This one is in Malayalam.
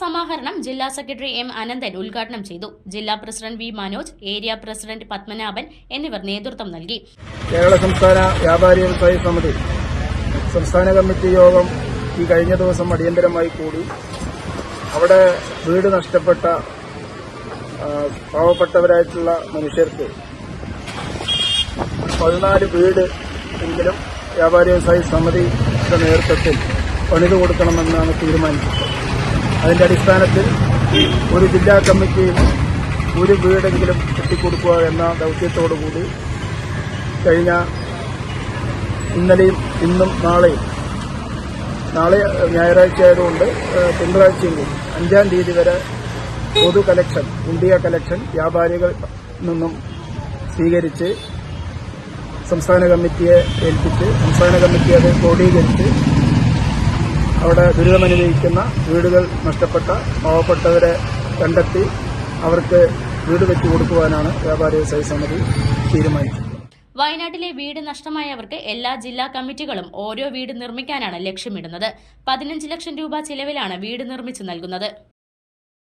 സമാഹരണം ജില്ലാ സെക്രട്ടറി എം അനന്തൻ ഉദ്ഘാടനം ചെയ്തു. ജില്ലാ president V Manoj area president Padmanabhan എന്നിവർ നേതൃത്വം നൽകി. കേരള സംസ്ഥാന വ്യാപാരി വ്യവസായി സമിതി സംസ്ഥാന കമ്മിറ്റി യോഗം ഈ കഴിഞ്ഞ ദിവസം അടിയന്തരമായി കൂടി. അവിടെ വീട് നഷ്ടപ്പെട്ട പാവപ്പെട്ടവരായിട്ടുള്ള മനുഷ്യർക്ക് പതിനാല് വീട് എങ്കിലും വ്യാപാരി വ്യവസായി സമിതിയുടെ നേതൃത്വത്തിൽ പണിത് കൊടുക്കണമെന്നാണ് തീരുമാനിച്ചത് അതിന്റെ അടിസ്ഥാനത്തിൽ ഒരു ജില്ലാ കമ്മിറ്റിയിൽ ഒരു വീടെങ്കിലും കെട്ടിക്കൊടുക്കുക എന്ന ദൗത്യത്തോടുകൂടി കഴിഞ്ഞ ഇന്നലെയും ഇന്നും നാളെയും നാളെ ഞായറാഴ്ച ആയതുകൊണ്ട് തിങ്കളാഴ്ചയും അഞ്ചാം തീയതി വരെ പൊതു കലക്ഷൻ ഇന്ത്യ കലക്ഷൻ വ്യാപാരികൾ നിന്നും സ്വീകരിച്ച് സംസ്ഥാന കമ്മിറ്റിയെ ഏൽപ്പിച്ച് സംസ്ഥാന കമ്മിറ്റി അത് ക്രോഡീകരിച്ച് അവിടെ ദുരിതമനുഭവിക്കുന്ന വീടുകൾ നഷ്ടപ്പെട്ട പാവപ്പെട്ടവരെ കണ്ടെത്തി അവർക്ക് വീട് വെച്ചു കൊടുക്കുവാനാണ് വ്യാപാരി വ്യവസായ സമിതി തീരുമാനിച്ചത്. വയനാട്ടിലെ വീട് നഷ്ടമായവർക്ക് എല്ലാ ജില്ലാ കമ്മിറ്റികളും ഓരോ വീട് നിർമ്മിക്കാനാണ് ലക്ഷ്യമിടുന്നത്. പതിനഞ്ച് ലക്ഷം രൂപ ചിലവിലാണ് വീട് നിർമ്മിച്ചു നൽകുന്നത്.